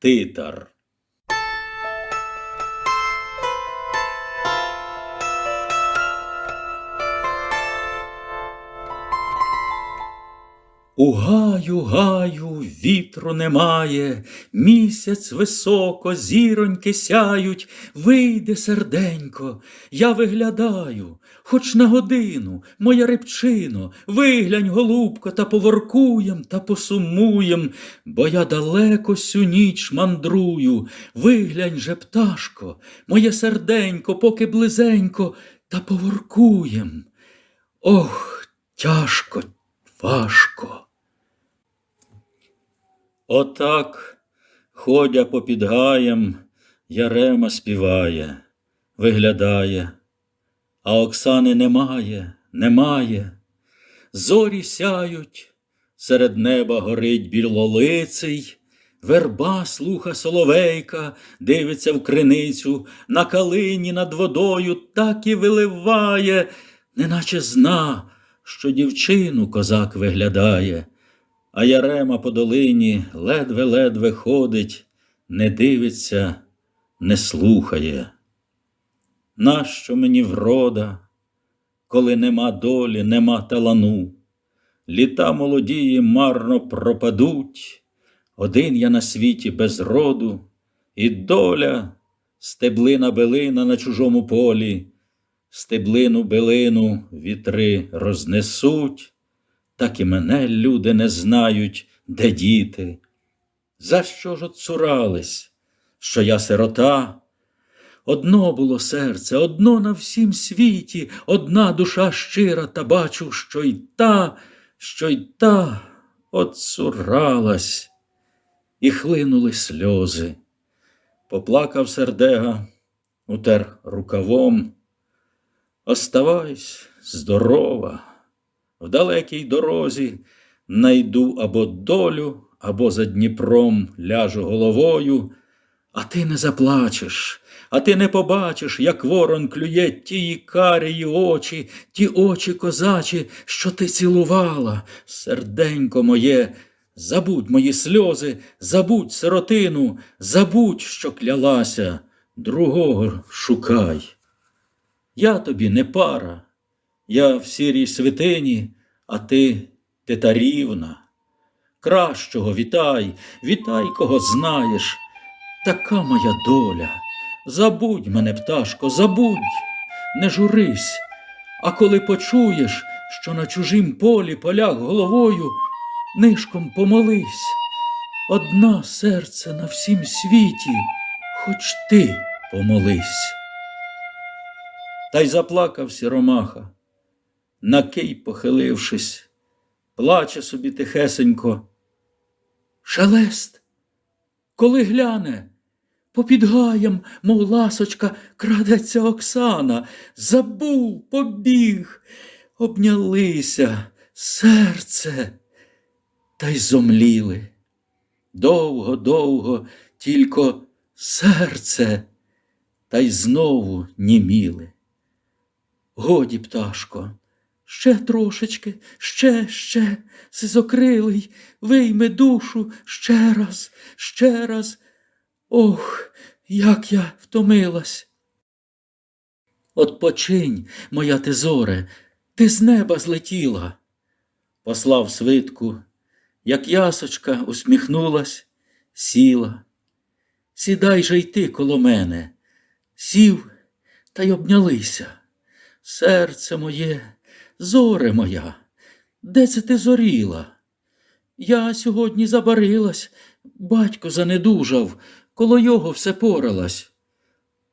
Титар. У гаю, гаю, вітру немає, місяць високо, зіроньки сяють, вийде серденько, я виглядаю, хоч на годину, моя рибчино, виглянь, голубко, та поворкуєм та посумуєм, бо я далеко сю ніч мандрую, виглянь же, пташко, моє серденько, поки близенько, та поворкуєм. Ох, тяжко, важко. Отак, ходя попід гаєм, Ярема співає, виглядає, а Оксани немає, немає. Зорі сяють, серед неба горить білолиций, верба слуха соловейка, дивиться в криницю, на калині над водою так і виливає, неначе зна, що дівчину козак виглядає. А Ярема по долині ледве-ледве ходить, не дивиться, не слухає. Нащо мені врода, коли нема долі, нема талану? Літа молодії марно пропадуть, один я на світі без роду, і доля стеблина билина на чужому полі, стеблину билину вітри рознесуть так і мене люди не знають, де діти. За що ж отцурались, що я сирота? Одно було серце, одно на всім світі, одна душа щира, та бачу, що й та, що й та отцуралась, і хлинули сльози. Поплакав сердега, утер рукавом. Оставайсь здорова в далекій дорозі найду або долю, або за Дніпром ляжу головою, а ти не заплачеш, а ти не побачиш, як ворон клює ті карії очі, ті очі козачі, що ти цілувала, серденько моє. Забудь мої сльози, забудь сиротину, забудь, що клялася, другого шукай. Я тобі не пара, я в сірій свитині, а ти титарівна. Кращого вітай, вітай, кого знаєш. Така моя доля. Забудь мене, пташко, забудь, не журись. А коли почуєш, що на чужім полі поляг головою, нишком помолись. Одна серце на всім світі, хоч ти помолись. Та й заплакав сіромаха на кий похилившись, плаче собі тихесенько. Шелест, коли гляне, попід гаєм, мов ласочка, крадеться Оксана, забув, побіг, обнялися серце, та й зомліли. Довго, довго, тільки серце, та й знову німіли. Годі, пташко, Ще трошечки, ще, ще, сизокрилий, вийми душу ще раз, ще раз. Ох, як я втомилась. Отпочинь, моя тезоре, ти з неба злетіла. Послав свитку, як ясочка усміхнулась, сіла. Сідай же й ти коло мене, сів та й обнялися. Серце моє. Зоре моя, де це ти зоріла? Я сьогодні забарилась, батько занедужав, коло його все поралась.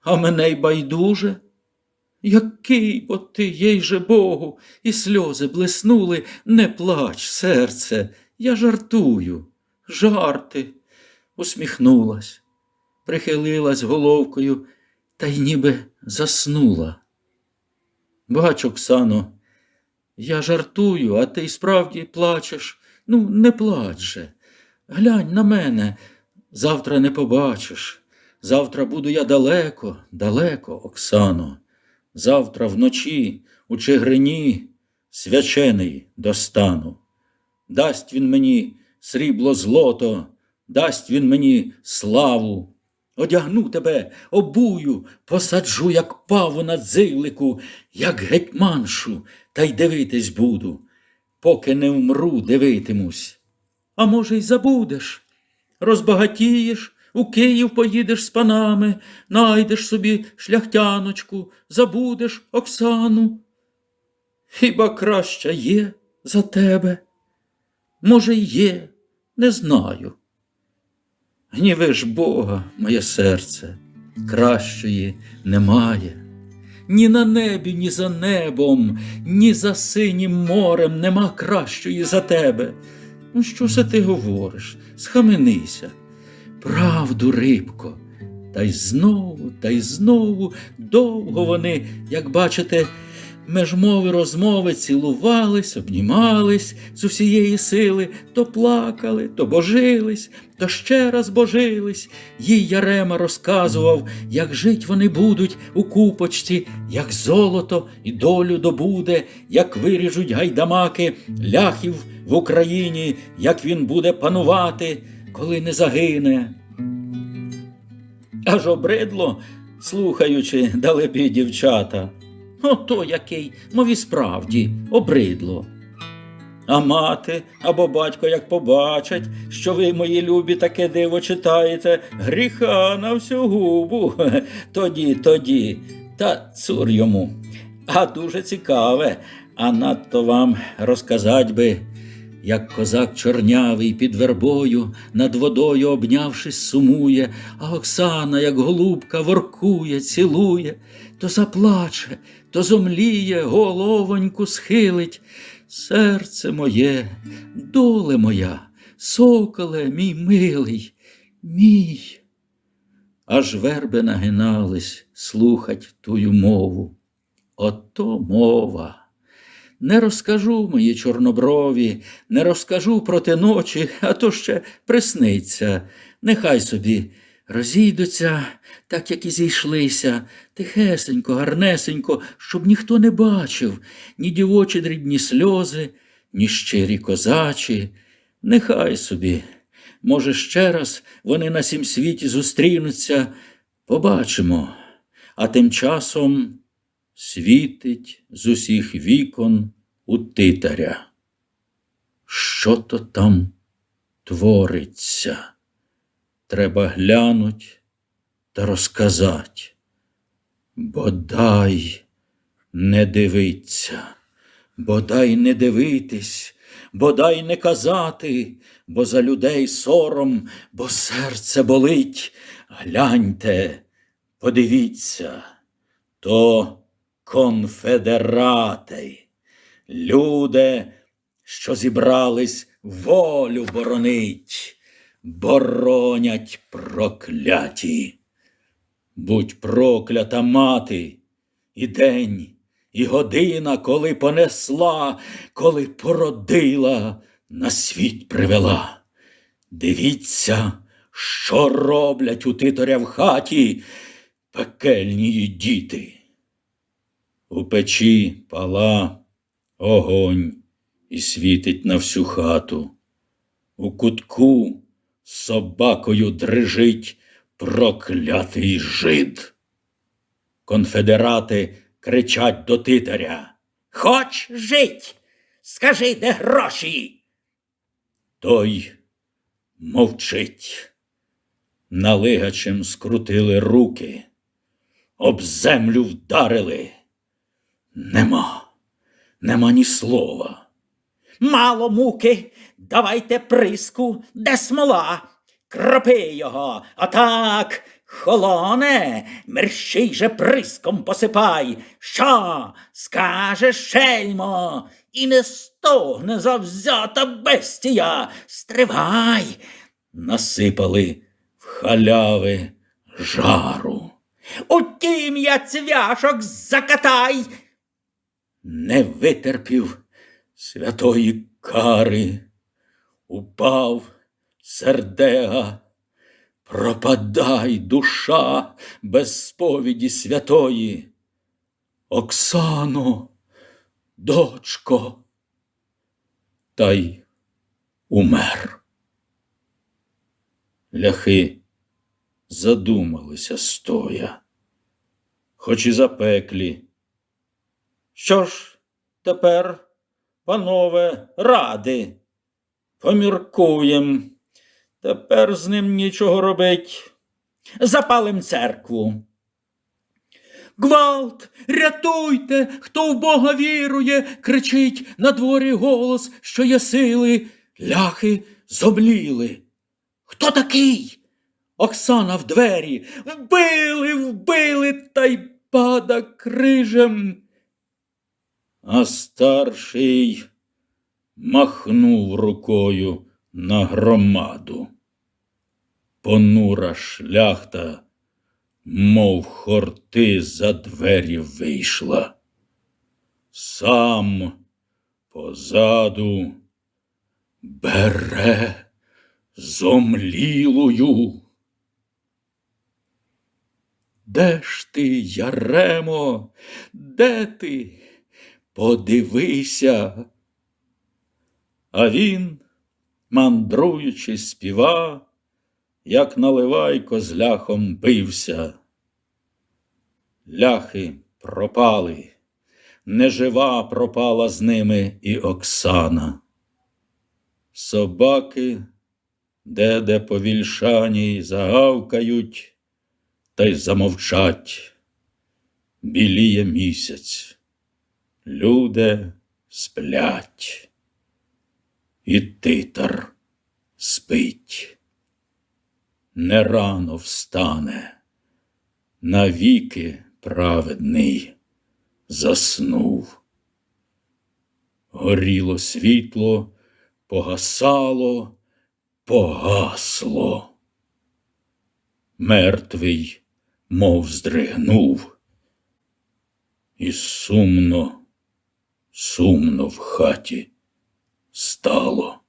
А мене й байдуже. Який бо ти, їй же Богу, і сльози блиснули, не плач, серце, я жартую, жарти, усміхнулась, прихилилась головкою та й ніби заснула. Бач, Оксано, я жартую, а ти справді плачеш. Ну, не плач же. Глянь на мене, завтра не побачиш. Завтра буду я далеко, далеко, Оксано. Завтра вночі у Чигирині свячений достану. Дасть він мені срібло злото, дасть він мені славу. Одягну тебе, обую, посаджу, як паву на дзилику, як гетьманшу, та й дивитись буду. Поки не вмру, дивитимусь. А може, й забудеш, розбагатієш, у Київ поїдеш з панами, найдеш собі шляхтяночку, забудеш Оксану. Хіба краща є за тебе? Може, й є, не знаю. Гніви ж Бога, моє серце, кращої немає. Ні на небі, ні за небом, ні за синім морем нема кращої за тебе. Ну, що це ти говориш? Схаменися. Правду, рибко. Та й знову, та й знову довго вони, як бачите, межмови розмови цілувались, обнімались з усієї сили, то плакали, то божились, то ще раз божились. Їй Ярема розказував, як жить вони будуть у купочці, як золото і долю добуде, як виріжуть гайдамаки ляхів в Україні, як він буде панувати, коли не загине. Аж обридло, слухаючи далебі дівчата. Ото який, мов і справді, обридло. А мати або батько, як побачать, що ви, мої любі, таке диво читаєте, гріха на всю губу. Тоді, тоді, та цур йому. А дуже цікаве, а надто вам розказать би, як козак чорнявий під вербою над водою обнявшись, сумує, а Оксана, як голубка, воркує, цілує, то заплаче, то зомліє, головоньку схилить. Серце моє, доле моя, соколе, мій милий, мій. Аж верби нагинались слухать тую мову. Ото мова. Не розкажу мої чорноброві, не розкажу проти ночі, а то ще присниться. Нехай собі розійдуться, так як і зійшлися, тихесенько, гарнесенько, щоб ніхто не бачив, ні дівочі дрібні сльози, ні щирі козачі. Нехай собі, може, ще раз вони на сім світі зустрінуться, побачимо, а тим часом світить з усіх вікон у титаря. Що то там твориться? Треба глянуть та розказать. Бодай не дивиться, бодай не дивитись, бодай не казати, бо за людей сором, бо серце болить. Гляньте, подивіться, то конфедерати, люди, що зібрались волю боронить, боронять прокляті. Будь проклята мати, і день, і година, коли понесла, коли породила, на світ привела. Дивіться, що роблять у титаря в хаті пекельні діти. У печі пала огонь і світить на всю хату. У кутку собакою дрижить проклятий жид. Конфедерати кричать до титаря. Хоч жить, скажи, де гроші. Той мовчить. Налигачем скрутили руки, об землю вдарили. Нема, нема ні слова. Мало муки, давайте приску, де смола, кропи його, а так холоне, мерщій же приском посипай. Що скажеш, шельмо, і не стогне завзята бестія. Стривай. Насипали в халяви жару. Утім я цвяшок закатай не витерпів святої кари, упав сердега, пропадай душа без сповіді святої. Оксано, дочко, та й умер. Ляхи задумалися стоя, хоч і запеклі. Що ж тепер, панове, ради? Поміркуєм. Тепер з ним нічого робить. Запалим церкву. Гвалт, рятуйте, хто в Бога вірує, кричить на дворі голос, що є сили. Ляхи зомліли. Хто такий? Оксана в двері. Вбили, вбили, та й пада крижем. А старший махнув рукою на громаду. Понура шляхта, мов хорти за двері вийшла. Сам позаду бере зомлілую. Де ж ти, Яремо, де ти? Подивися. А він, мандруючи, співа, як наливайко з ляхом бився. Ляхи пропали, нежива пропала з ними і Оксана. Собаки, де де по вільшані загавкають та й замовчать. Біліє місяць, люди сплять, і титар спить. Не рано встане, навіки праведний заснув. Горіло світло, погасало, погасло. Мертвий, мов здригнув, і сумно, сумно в хаті стало.